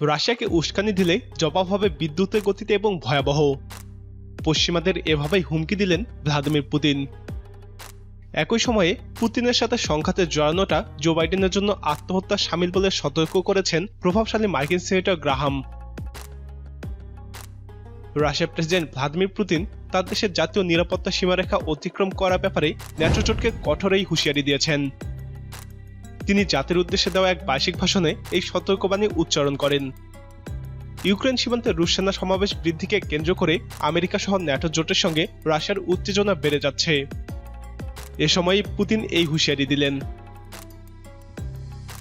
রাশিয়াকে উস্কানি দিলে জবাব হবে বিদ্যুতের গতিতে এবং ভয়াবহ। পশ্চিমাদের এভাবেই হুমকি দিলেন ভ্লাদিমির পুতিন। একই সময়ে পুতিনের সাথে সংঘাতে জড়ানোটা জো বাইডেনের জন্য আত্মহত্যা সামিল বলে সতর্ক করেছেন প্রভাবশালী মার্কিন সিনেটর গ্রাহাম। রাশিয়ার প্রেসিডেন্ট ভ্লাদিমির পুতিন তার দেশের জাতীয় নিরাপত্তা সীমারেখা অতিক্রম করার ব্যাপারে ন্যাটো জোটকে কঠোরই হুঁশিয়ারি দিয়েছেন। তিনি জাতির উদ্দেশ্যে দেওয়া এক বার্ষিক ভাষণে এই সতর্কবাণী উচ্চারণ করেন। ইউক্রেন সীমান্তে রুশ সেনা সমাবেশ বৃদ্ধিকে কেন্দ্র করে আমেরিকা সহ ন্যাটো জোটের সঙ্গে রাশিয়ার উত্তেজনা বেড়ে যাচ্ছে। এ সময় পুতিন এই হুঁশিয়ারি দিলেন।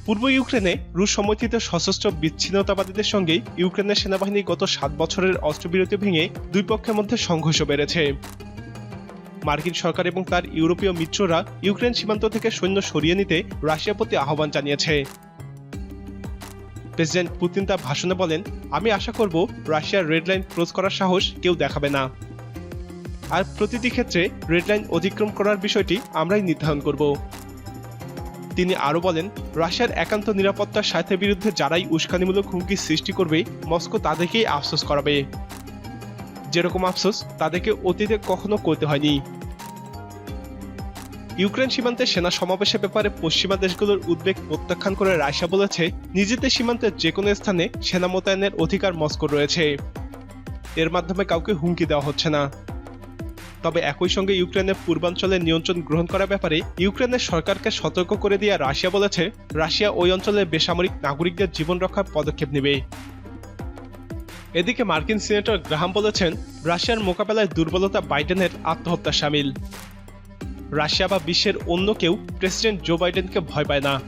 পূর্ব ইউক্রেনে রুশ সমর্থিত সশস্ত্র বিচ্ছিন্নতাবাদীদের সঙ্গে ইউক্রেনের সেনাবাহিনী গত সাত বছরের অস্ত্রবিরতি ভেঙে দুই পক্ষের মধ্যে সংঘর্ষ বেড়েছে। মার্কিন সরকার এবং তার ইউরোপীয় মিত্ররা ইউক্রেন সীমান্ত থেকে সৈন্য সরিয়ে নিতে রাশিয়ার প্রতি আহ্বান জানিয়েছে। প্রেসিডেন্ট পুতিন তার ভাষণে বলেন, আমি আশা করব রাশিয়ার রেড লাইন ক্রস করার সাহস কেউ দেখাবে না। আর প্রতিটি ক্ষেত্রে রেড লাইন অতিক্রম করার বিষয়টি আমরাই নির্ধারণ করব। তিনি আরও বলেন, রাশিয়ার একান্ত নিরাপত্তার স্বার্থের বিরুদ্ধে যারাই উস্কানিমূলক হুমকি সৃষ্টি করবে, মস্কো তাদেরকেই আফসোস করাবে। যেরকম আফসোস, তাদেরকে অতীতে কখনো করতে হয়নি। ইউক্রেন সীমান্তে সেনা সমাবেশের ব্যাপারে পশ্চিমা দেশগুলোর উদ্বেগ প্রত্যাখ্যান করে রাশিয়া বলেছে, নিজেদের সীমান্তের যে কোনো স্থানে সেনা মোতায়েনের অধিকার মস্কোর রয়েছে। এর মাধ্যমে কাউকে হুমকি দেওয়া হচ্ছে না। তবে একই সঙ্গে ইউক্রেনের পূর্বাঞ্চলে নিয়ন্ত্রণ গ্রহণ করার ব্যাপারে ইউক্রেনের সরকারকে সতর্ক করে দিয়ে রাশিয়া বলেছে, রাশিয়া ওই অঞ্চলের বেসামরিক নাগরিকদের জীবন রক্ষার পদক্ষেপ নেবে। এদিকে মার্কিন সিনেটর গ্রাহাম বলেছেন, রাশিয়ার মোকাবেলায় দুর্বলতা বাইডেনের আত্মহত্যা সামিল। রাশিয়া বা বিশ্বের অন্য কেউ প্রেসিডেন্ট জো বাইডেনকে ভয় পায় না।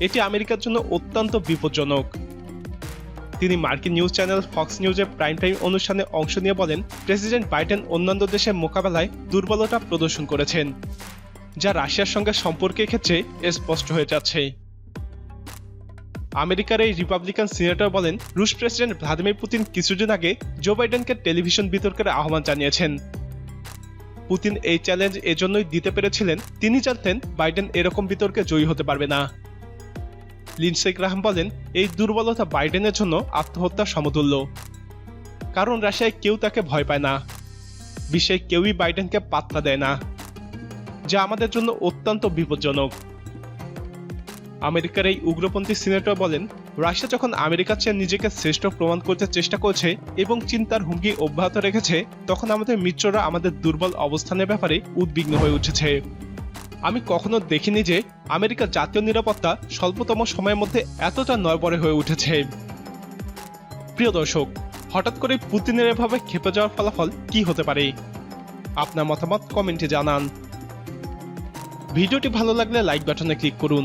এটি আমেরিকার জন্য অত্যন্ত বিপজ্জনক। তিনি মার্কিন নিউজ চ্যানেল ফক্স নিউজের প্রাইম টাইম অনুষ্ঠানে অংশ নিয়ে বলেন, প্রেসিডেন্ট বাইডেন অন্যান্য দেশের মোকাবেলায় দুর্বলতা প্রদর্শন করেছেন, যা রাশিয়ার সঙ্গে সম্পর্কের ক্ষেত্রে স্পষ্ট হয়ে যাচ্ছে। আমেরিকার এই রিপাবলিকান সিনেটর বলেন, রুশ প্রেসিডেন্ট ভ্লাদিমির পুতিন কিছুদিন আগে জো বাইডেনকে টেলিভিশন বিতর্কের আহ্বান জানিয়েছেন। পুতিন এই চ্যালেঞ্জ এজন্যই দিতে পেরেছিলেন, তিনি জানতেন বাইডেন এরকম বিতর্কে জয়ী হতে পারবে না। লিন্সে গ্রাহাম বলেন, এই দুর্বলতা বাইডেনের জন্য আত্মহত্যা সমতুল্য। কারণ রাশিয়ায় কেউ তাকে ভয় পায় না। বিশ্বে কেউই বাইডেনকে পাত্তা দেয় না। যা আমাদের জন্য অত্যন্ত বিপজ্জনক। আমেরিকার এই উগ্রপন্থী সিনেটর বলেন, রাশিয়া যখন আমেরিকার চেয়ে নিজেকে শ্রেষ্ঠ প্রমাণ করতে চেষ্টা করছে এবং চিন্তার হুমকি অব্যাহত রেখেছে, তখন আমাদের মিত্ররা আমাদের দুর্বল অবস্থানের ব্যাপারে উদ্বিগ্ন হয়ে উঠেছে। আমি কখনো দেখিনি যে আমেরিকার জাতীয় নিরাপত্তা স্বল্পতম সময়ের মধ্যে এতটা নয়বরে হয়ে উঠেছে। প্রিয় দর্শক, হঠাৎ করে পুতিনের এভাবে খেপে যাওয়ার ফলাফল কি হতে পারে? আপনার মতামত কমেন্টে জানান। ভিডিওটি ভালো লাগলে লাইক বাটনে ক্লিক করুন।